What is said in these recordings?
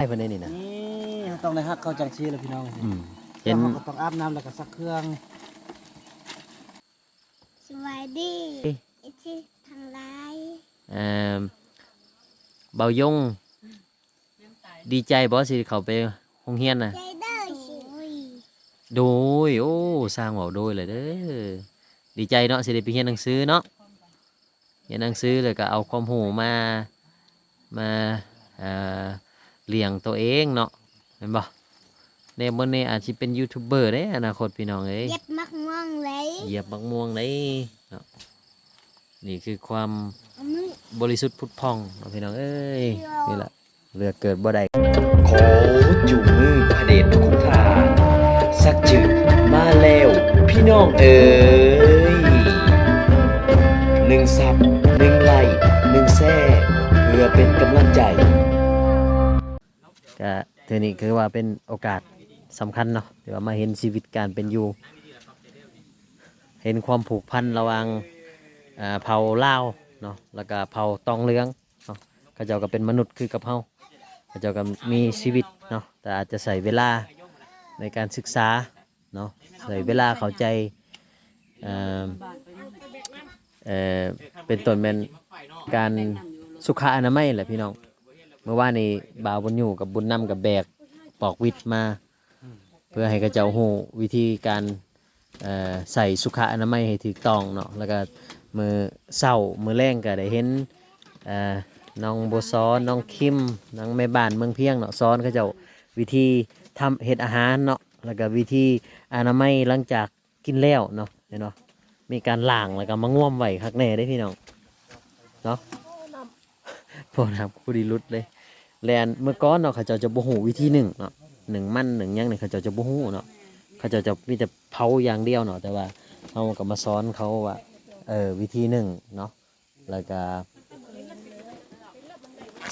ให้เพิ่นได้นี่นะนี่ต้องได้ฮักเข้าจังซี่เลยพี่น้องอืมเห็นแล้วเราก็ต้องอาบน้ำแล้วก็ซักเครื่องสวัสดีเอ๊ะไอ้ที่ทางไรเอ่อเบายงดีใจบ่สิเขาไปโรงเรียนน่ะ ใจเด้อสิโอ้ยโดย โอ้สร้างเว้าโดยเลยเด้อดีใจเนาะสิได้ไปเรียนหนังสือเนาะเรียนหนังสือแล้วก็เอาความรู้มามาเอ่อ เลี้ยงตัวเองเนาะเห็นบ่ในมื้อนี้อาจสิเป็นยูทูบเบอร์เด้อนาคตพี่น้องเอ้ยเย็บมักม่วงเลยเหยียบบักม่วงได้เนาะนี่คือความเอามือบริสุทธิ์พุทธพองเนาะพี่น้องเอ้ยนี่แหละเรือเกิดบ่ได้ ขอจุงมือพระเดชพระคุณค่าสักจืดมาแล้ว พี่น้องเอ๋ยหนึ่งสับหนึ่งไหลหนึ่งแซ่เพื่อเป็นกำลังใจ ก็เทอนี้คือว่าเป็นโอกาสสำคัญเนาะที่ว่ามาเห็นชีวิตการเป็นอยู่ เห็นความผูกพันระหว่างอ่าเผ่าลาวเนาะแล้วก็เผ่าตองเหลืองเนาะเขาเจ้าก็เป็นมนุษย์คือกับเฮาเขาเจ้าก็มีชีวิตเนาะแต่อาจจะใส่เวลาในการศึกษาเนาะใส่เวลาเข้าใจเอ่อเอ่อเป็นต้นเป็นการสุขอนามัยแหละพี่น้อง เมื่อวานนี้บ่าวบุญอยู่กับบุญนำกับแบกปอกวิทย์มา เพื่อให้กระเจ้าหูวิธีการใส่สุขอนามัยให้ถูกต้องเนาะแล้วก็มือเศร้ามือแรงก็ได้เห็นน้องโบซ้อนน้องคิมน้องแม่บ้านเมืองเพียงเนาะซ้อนเขาเจ้าวิธีทำเฮ็ดอาหารเนาะแล้วก็วิธีอนามัยหลังจากกินแล้วเนาะเห็นเนาะมีการล้างแล้วก็มาง่วมไว้คักแน่ได้พี่น้องเนาะพวกนะครับผู้ดีรุดเลย แลนเมื่อก่อนเนาะเขาเจ้าจะบ่ฮู้วิธีหนึ่งเนาะหนึ่งมันหนึ่งหยังเนี่ยเขาเจ้าจะบ่ฮู้เนาะเขาเจ้าจะมีแต่เผาอย่างเดียวเนาะแต่ว่าเราก็มาสอนเขาว่าเออวิธีหนึ่งเนาะแล้วก็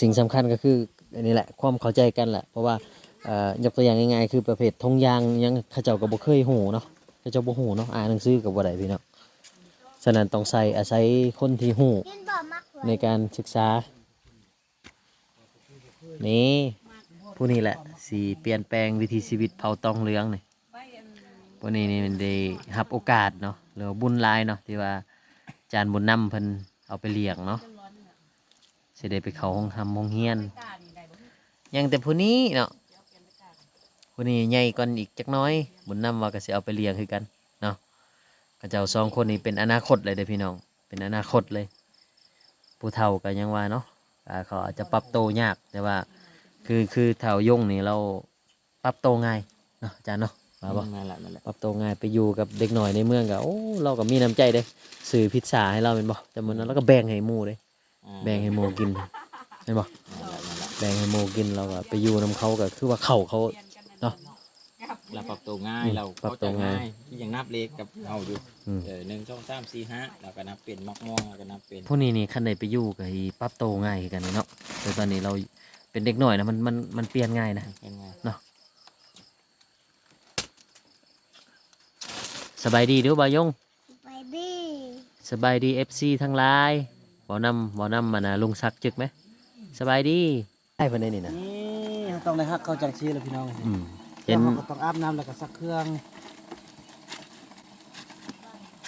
สิ่งสำคัญก็คืออันนี้แหละความเข้าใจกันแหละเพราะว่าเอ่อยกตัวอย่างง่ายๆคือประเภททงยางยังเขาเจ้าก็บ่เคยฮู้เนาะเขาเจ้าบ่ฮู้เนาะอ่านหนังสือก็บ่ได้พี่เนาะฉะนั้นต้องใส่อาศัยคนที่ฮู้เล่นบ่มักเลยในการศึกษา นี่ผู้นี้แหละสีเปลี่ยนแปลงวิถีชีวิตเผาตองเหลืองนี่พวกนี้นี่มันได้รับโอกาสเนาะหรือว่าบุญลายเนาะที่ว่าจารย์บุญนำเพิ่นเอาไปเลี้ยงเนาะสิได้ไปเขาห้องทำห้องเฮียนยังแต่ผู้นี้เนาะผู้นี้ใหญ่ก่อนอีกจักน้อย บุญนำว่าก็สิเอาไปเลี้ยงคือกันเนาะก็เจ้าสองคนนี้เป็นอนาคตเลยเด้อพี่น้องเป็นอนาคตเลย ผู้เฒ่าก็ยังว่าเนาะ เขาอาจจะปรับโตวยากแต่ว่า คือคือเฒ่ายงนี่เราปรับโตง่ายเนาะอาจารย์เนาะมาบ่นั่นแหละนั่นแหละปรับโตง่ายไปอยู่กับเด็กหน่อยในเมืองก็โอ้เราก็มีน้ำใจเด้ซื้อพิซซ่าให้เราเป็นบ่แต่มื้อนั้นเราก็แบ่งให้หมู่เด้แบ่งให้หมู่กินเห็นบ่แบ่งให้หมู่กินเราก็ไปอยู่นํเขาก็คือว่าเข้าเขา เราปรับตัวง่ายอืมเราปรับตัวง่ายที่อย่างนับเลขกับเอาอยู่อืม เออหนึ่งสองสามสี่ห้าเราก็นับเป็นมักม่วงเราก็นับเป็นพวกนี้นี่คันใดไปอยู่ก็สิปรับโตง่ายคือกันเนาะแต่ตอนนี้เราเป็นเด็กหน่อยนะมันมันมันเปลี่ยนง่ายนะ เป็นไงสบายดีเด้อบายง ไปดิสบายดีเอฟซีทั้งหลายบ่นำบ่นำมานะลุงซักจึกไหม สบายดีได้เพิ่นได้นี่นะนี่ต้องได้ฮักเข้าจังซี่เลยพี่น้องอืม เห็น แล้วเราก็ต้องอาบน้ำแล้วก็ซักเครื่อง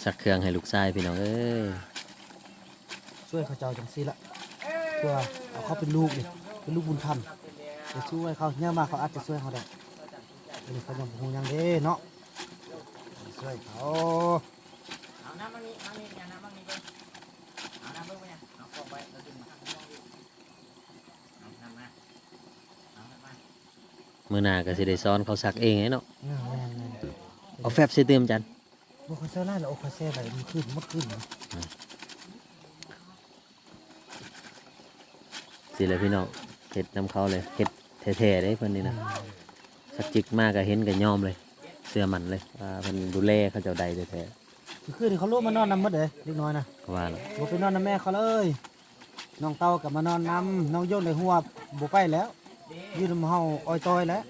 สักเครื่องให้ลูกชายพี่น้องเอ้ยช่วยเขาเจ้าจังซี่ละเพื่อเอาเขาเป็นลูกนี่เป็นลูกบุญธรรมจะช่วยเขาเนี่ยมาเขาอาจจะช่วยเขาได้อันนี้เขายังบ่ฮู้หยังเด้เนาะช่วยเขา เอาน้ำมันนี่น้ำนี่อย่าน้ำมันนี่เบิ่งเอาน้ำเบิ่งไปเนี่ยเอากล่องไปเราดึงมาข้างนอกดิเอาน้ำมาเอาน้ำมา มื้อหน้าก็สิได้สอนเขาสักเองไงเนาะแม่นแม่นเอาแฟบใส่เติมจันบ่เขาเซ่ไล่แล้วเอาเขาเซ่ไปมันขึ้นมันขึ้นนะสิเลยพี่น้องเฮ็ดนำเขาเลยเฮ็ดแท้ๆเด้เพิ่นนี่นะสักจิกมากก็เห็นก็ยอมเลย เสื้อมันเลยว่าเพิ่นดูแลเขาเจ้าใดแท้คือคืนนี้เขาลูกมานอนนำหมดเลยเล็กน้อยนะๆก็ว่าแล้วบ่ไปนอนนำแม่เขาเลยน้องเต้ากับมานอนนำน้องโยนในหัวบ่ไปแล้วอ ยืนำเฮาอ้อยต้อยแล้ว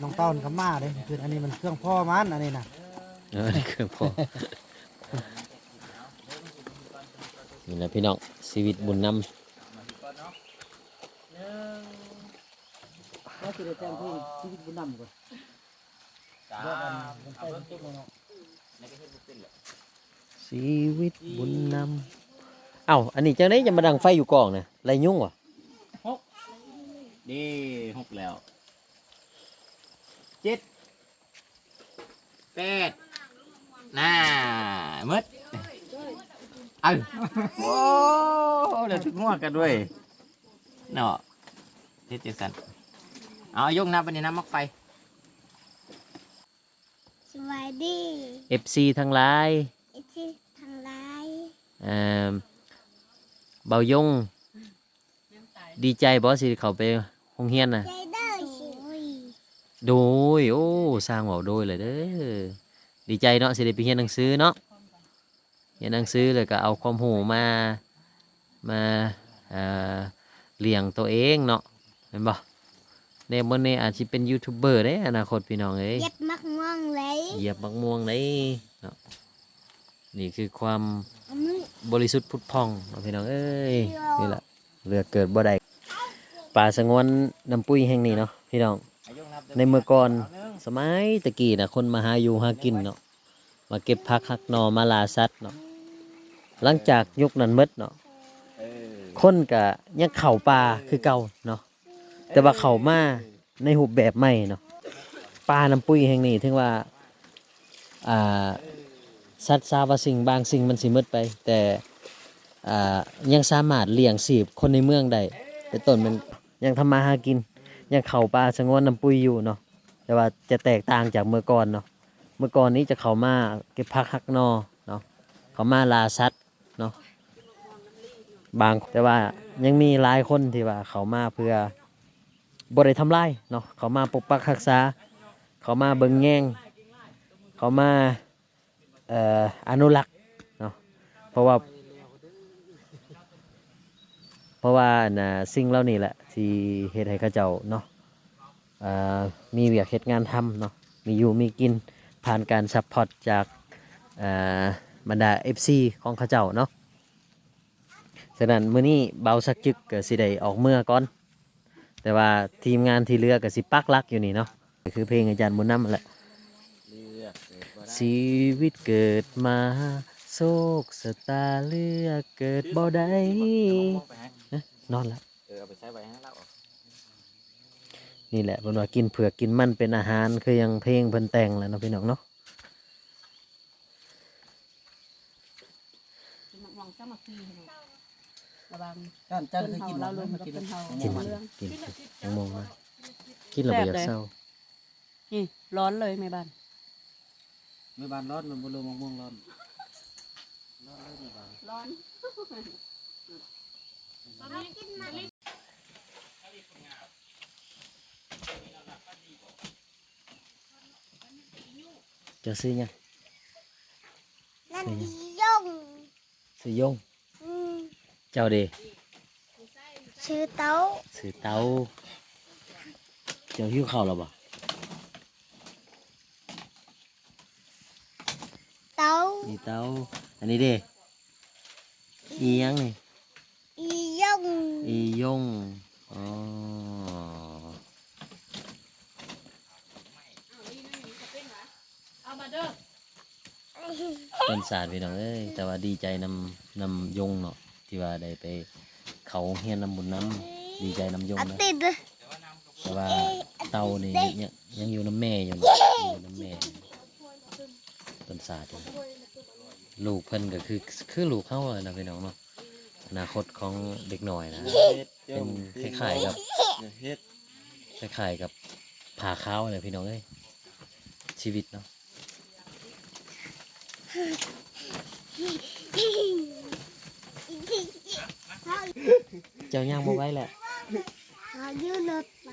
น้องเต้านี่ก็มาเลยคืออันนี้มันเครื่องพ่อมันอันนี้นะเออนี่คือพอ นี่แหละพี่น้องชีวิตบุญนำว่าสิได้แต่งเพลงชีวิตบุญนำก่อนจ้าเดี๋ยวกันเอามันไปเบิ่งตุ๊กเนาะในกระเทศบุเป็นเลยชีวิตบุญนำเอ้าอันนี้จังได๋จะมาดังไฟอยู่กองน่ะไรยุ่งวะ ดีหกแล้วเจ็ดแปดน่ามืดเอ้าโอ้เดี๋ยวถึงหัวกันด้วยเนาะเฮ็ดจังซั่นเอายกนับไปในน้ำมักไฟสวัสดี FC ทั้งหลายไอ้ที่ทางไลน์เอ่อเบายงดีใจบ่สิเขาไปโร งเรียนน่ะใจเด้อสิโอ้ยโดย โอ้สร้างเว้าโดยเลยเด้อดีใจเนาะสิได้ไปเรียนหนังสือเนาะเรียนหนังสือแล้วก็เอาความรู้มามาเอ่อเลี้ยงตัวเองเนาะเห็นบ่ในมื้อนี้อาจสิเป็นยูทูบเบอร์เด้อนาคตพี่น้องเอ้ยเย็บมักม่วงเลยเหยียบมะม่วงได้เนาะนี่คือความเอามือบริสุทธิ์พุทธพองเนาะพี่น้องเอ้ยนี่แหละเรือเกิดบ่ได้ ป่าสงวนน้ำปุ้ยแห่งนี้เนาะพี่น้อง ในเมื่อก่อนสมัยตะกี้นะคนมาหาอยู่หากินเนาะมาเก็บผักหักนอมาลาสัตว์เนาะหลังจากยุคนั้นมดเนาะคนก็ยังเข่าป่าคือเก่าเนาะแต่ว่าเข้ามาในรูแบบใหม่เนาะป่าน้ำปุ้ยแห่งนี้ถึงว่าอ่าสัตว์ซาวาสิ่งบางสิ่งมันสิมดไป แต่อ่ายังสามารถเลี้ยงชีพคนในเมืองได้เป็นต้นมัน ยังทำมาหากิน ยังเข้าป่าสงวนน้ำปุยอยู่เนาะแต่ว่าจะแตกต่างจากเมื่อก่อนเนาะเมื่อก่อนนี้จะเข้ามาเก็บผักหักนอเนาะเข่ามาลาสัตว์เนาะบางแต่ว่ายังมีหลายคนที่ว่าเขามาเพื่อบริทำลายเนาะเขามาปกปักรักษา เขามาเบิงแย่ง เขามาเอ่ออนุรักษ์เนาะเพราะว่า เพราะว่าน่ะสิ่งเหล่านี้แหละ ที่เฮ็ดให้เขาเจ้าเนาะมีเวียกเฮ็ดงานทำเนาะมีอยู่มีกินผ่านการซัพพอร์ตจากบรรดา FC ของเขาเจ้าเนาะฉะนั้นมื้อนี้เบาสักจึกก็สิได้ออกเมื่อก่อน แต่ว่าทีมงานที่เหลือก็สิปักลักอยู่นี่เนาะคือเพลงอาจารย์บุญนำนั่นแหละชีวิตเกิดมาโศกสตาเลือกเกิดบ่ได้นอนแล้ว เออเอาไปใช้ไว้ให้เราออกนี่แหละเพิ่นว่ากินเผือกกินมันเป็นอาหารคือยังเพลงเพิ่นแต่งแหล้วเนาะพี่น้องเนาะมองซ้ำมาคีระวังการจันเพิ่นเคยเฮากินเราบ่ลงมากับกินเพิ่นเฮากินเรื่องกินกินมงมากินแล้วบ่อยากเศร้านี่ร้อนเลยแม่บ้านไม่บานร้อนมันบ่ลงมะม่วงร้อนร้อนเจะซื้อหยังนั่นอียงซื้อยงอืมเจ้าเดชื่อเต้าซื้อเตาเจ้าหิว ข้าวแล้วบ่เต้านี่เตาอันนี้เด้อีหยังนี่อียงอียงอ๋อเอามาเด้อ ต้นสาดพี่น้องเอ้ยแต่ว่าดีใจนำนำยงเนาะที่ว่าได้ไป เขาเฮียนนำบุญน้ำดีใจนำยงอันะติดแต่ว่าเตานี่เนี่ยยังอยู่น้ำแม่อยู่เนาะอยู่น้ำแม่ต้นสาดนี่ลูกเพิ่นก็คือคือลูกเขาอะนะพี่น้องเนาะอนาคตของเด็กหน่อยนะเป็นคล้ายๆกับเฮ็ดคล้ายๆกับผ่าข้าวอะไรพี่น้องเอ้ยชีวิตเนาะ เจ้าย่างบ่ไว้แหละ เขาอยู่รถไฟ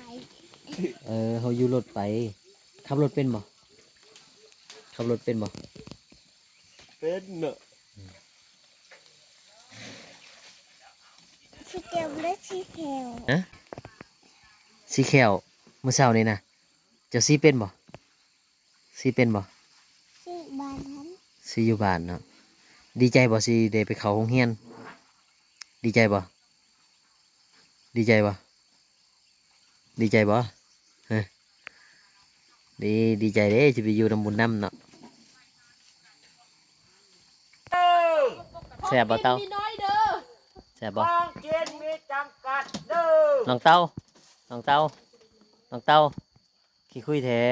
เออเขาอยู่รถไป ขับรถเป็นบ่ขับรถเป็นบ่เป็นเนอะชื่อเดียวและชื่อแถวสีแขวเมื่อเช้านี้นะเจ้าสีเป็นบ่สีเป็นบ่ชื่อบ้าน นั้นสีอยู่บ้านเนาะดีใจบ่สีได้ไปเข้าโรงเรียน ดีใจบ่ดีใจบ่ดีใจบ่ดีดีใจเด้จะไปอยู่นำบุญน้ำเนาะแซ่บบ่เต้ามีน้อยเด้อแซ่บบ่ของกินมีจำกัดเด้อน้องเต้าน้องเต้าน้องเต้าขี้คุยแท้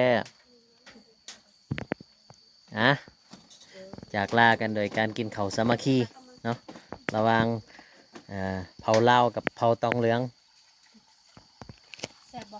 อะ จากลากันโดยการกินเขาสมัคคีเนาะระวังเผาเหล้ากับเผาตองเหลืองแซ่บบ่